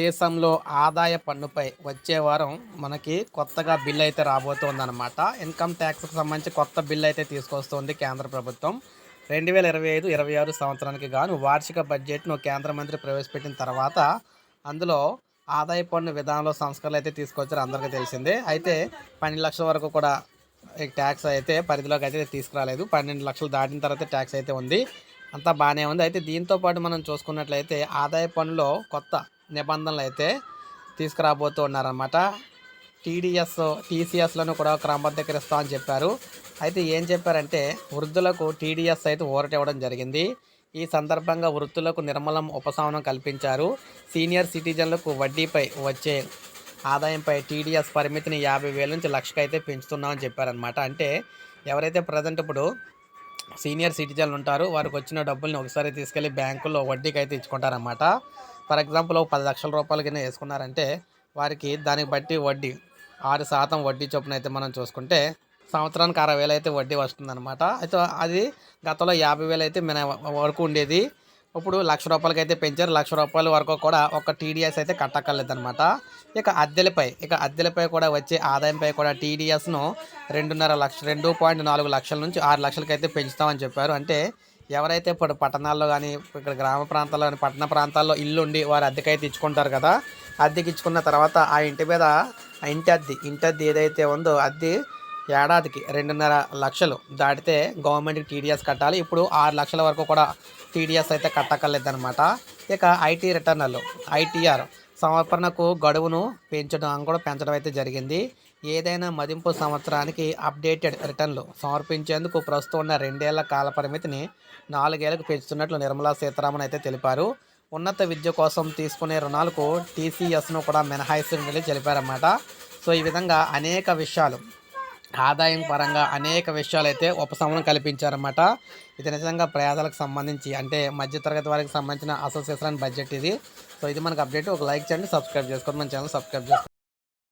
దేశంలో ఆదాయ పన్నుపై వచ్చే వారం మనకి కొత్తగా బిల్ అయితే రాబోతోందన్నమాట. ఇన్కమ్ ట్యాక్స్కి సంబంధించి కొత్త బిల్ అయితే తీసుకొస్తుంది కేంద్ర ప్రభుత్వం. రెండు వేల ఇరవై ఐదు ఇరవై ఆరు సంవత్సరానికి గాను వార్షిక బడ్జెట్ను కేంద్ర మంత్రి ప్రవేశపెట్టిన తర్వాత అందులో ఆదాయ పన్ను విధానంలో సంస్కరణలు అయితే తీసుకొచ్చారు అందరికీ తెలిసిందే. అయితే పన్నెండు లక్షల వరకు కూడా ఈ ట్యాక్స్ అయితే పరిధిలోకి అయితే తీసుకురాలేదు. పన్నెండు లక్షలు దాటిన తర్వాత ట్యాక్స్ అయితే ఉంది. అంతా బాగానే ఉంది. అయితే దీంతో పాటు మనం చూసుకున్నట్లయితే ఆదాయ పన్నులో కొత్త నిబంధనలు అయితే తీసుకురాబోతూ ఉన్నారన్నమాట. టీడీఎస్ టీసీఎస్లను కూడా క్రమబద్ధీకరిస్తామని చెప్పారు. అయితే ఏం చెప్పారంటే వృద్ధులకు టీడీఎస్ అయితే ఓరట ఇవ్వడం జరిగింది. ఈ సందర్భంగా వృత్తులకు నిర్మలం ఉపశమనం కల్పించారు. సీనియర్ సిటిజన్లకు వడ్డీపై వచ్చే ఆదాయంపై టీడీఎస్ పరిమితిని యాభై వేల నుంచి లక్షకు అయితే పెంచుతున్నామని చెప్పారనమాట అంటే ఎవరైతే ప్రజెంట్ ఇప్పుడు సీనియర్ సిటిజన్లు ఉంటారు వారికి వచ్చిన డబ్బుల్ని ఒకసారి తీసుకెళ్ళి బ్యాంకుల్లో వడ్డీకి అయితే ఇచ్చుకుంటారన్నమాట. ఫర్ ఎగ్జాంపుల్ ఒక పది లక్షల రూపాయల కింద వేసుకున్నారంటే వారికి దానికి బట్టి వడ్డీ ఆరు శాతం వడ్డీ చొప్పున అయితే మనం చూసుకుంటే సంవత్సరానికి అరవై వేలు అయితే వడ్డీ వస్తుందన్నమాట. అయితే అది గతంలో యాభై వేలు అయితే మన వరకు ఉండేది. ఇప్పుడు లక్ష రూపాయలకి అయితే పెంచారు. లక్ష రూపాయల వరకు కూడా ఒక టీడీఎస్ అయితే కట్టక్కర్లేదన్నమాట. ఇక అద్దెలపై ఇక అద్దెలపై కూడా వచ్చే ఆదాయంపై కూడా టీడీఎస్ను రెండున్నర లక్ష రెండు పాయింట్ నాలుగు లక్షల నుంచి ఆరు లక్షలకైతే పెంచుతామని చెప్పారు. అంటే ఎవరైతే ఇప్పుడు పట్టణాల్లో కానీ ఇక్కడ గ్రామ ప్రాంతాల్లో కానీ పట్టణ ప్రాంతాల్లో ఇల్లు ఉండి వారు అద్దెకైతే ఇచ్చుకుంటారు కదా అద్దెకి ఇచ్చుకున్న తర్వాత ఆ ఇంటి మీద ఆ ఇంటి అద్దె ఇంటి అద్దె ఏదైతే ఉందో అద్దె ఏడాదికి రెండున్నర లక్షలు దాటితే గవర్నమెంట్కి టీడీఎస్ కట్టాలి. ఇప్పుడు ఆరు లక్షల వరకు కూడా టీడీఎస్ అయితే కట్టక్కర్లేదన్నమాట. ఇక ఐటీ రిటర్నర్లు ఐటీఆర్ సమర్పణకు గడువును పెంచడం కూడా పెంచడం అయితే జరిగింది. ఏదైనా మదింపు సంవత్సరానికి అప్డేటెడ్ రిటర్న్లు సమర్పించేందుకు ప్రస్తుతం ఉన్న రెండేళ్ళ కాల పరిమితిని నాలుగేళ్ళకు పెంచుతున్నట్లు నిర్మలా సీతారామన్ అయితే తెలిపారు. ఉన్నత విద్య కోసం తీసుకునే రుణాలకు టీసీఎస్ను కూడా మినహాయిస్తున్నట్లు తెలిపారన్నమాట. సో ఈ విధంగా అనేక విషయాలు ఆదాయం పరంగా అనేక విషయాలు అయితే ఉపశమనం కల్పించారన్నమాట. ఇది నిజంగా ప్రయాసాలకు సంబంధించి అంటే మధ్యతరగతి వారికి సంబంధించిన అసోసియేషన్ బడ్జెట్ ఇది. సో ఇది మనకు అప్డేట్. ఒక లైక్ చేయండి సబ్స్క్రైబ్ చేసుకోండి. మన ఛానల్ సబ్స్క్రైబ్ చేసుకోండి.